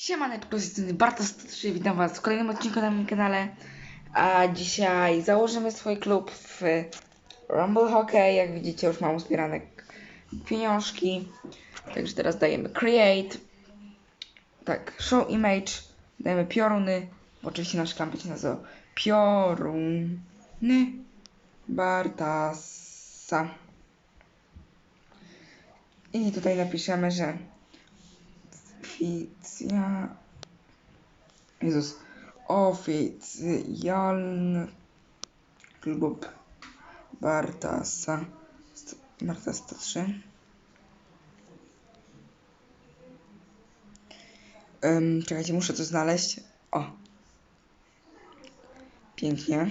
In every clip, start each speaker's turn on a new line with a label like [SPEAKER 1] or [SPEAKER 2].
[SPEAKER 1] Siemaneczko, z tej Bartosz 103, witam was w kolejnym odcinku na moim kanale. A dzisiaj założymy swój klub w Rumble Hockey. Jak widzicie, już mam uzbierane pieniążki. Także teraz dajemy Create. Tak, Show Image. Dajemy pioruny. Oczywiście nasz klan będzie nazywał Pioruny Bartasa. I tutaj napiszemy, że oficja... Jezus. Oficjalny klub Bartasa. Barta 103. Um, czekajcie, muszę to znaleźć. O. Pięknie.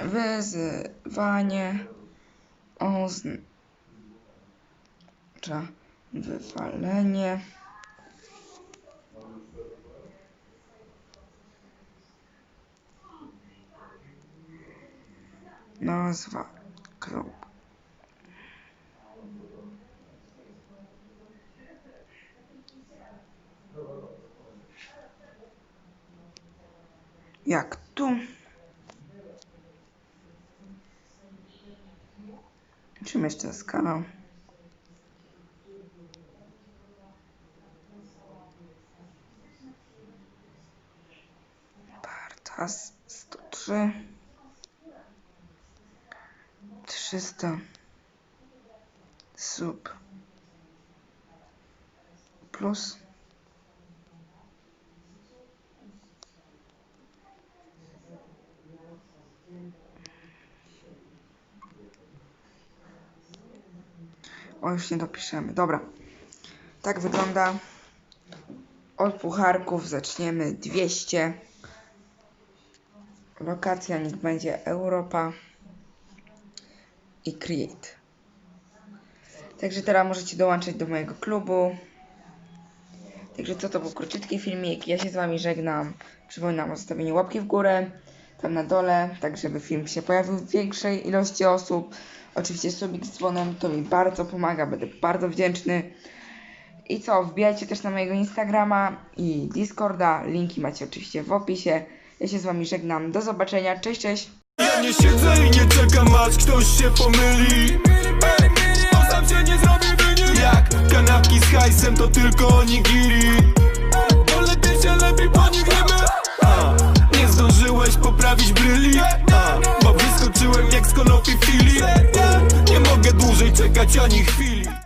[SPEAKER 1] Wyzywanie oznacza wywalenie nazwa. Klub jak tu? Czym jeszcze jest Bartas 103 300 sub plus O, już nie dopiszemy. Dobra. Tak wygląda. Od pucharków zaczniemy 200. Lokacja niech będzie Europa i Create. Także teraz możecie dołączyć do mojego klubu. Także co to był króciutki filmik. Ja się z wami żegnam. Przypominam o zostawieniu łapki w górę tam na dole, tak żeby film się pojawił w większej ilości osób. Oczywiście subik z dzwonem to mi bardzo pomaga, będę bardzo wdzięczny. I co, wbijajcie też na mojego Instagrama i Discorda. Linki macie oczywiście w opisie. Ja się z wami żegnam. Do zobaczenia. Cześć, cześć.
[SPEAKER 2] Ja nie siedzę i nie czekam aż ktoś się pomyli Bo sam się nie zrobi wynik Jak kanapki z hajsem to tylko onigiri Bo lepiej się lepiej po nich A, Nie zdążyłeś poprawić bryli Bo wyskoczyłem jak z konopi fili Nie mogę dłużej czekać ani chwili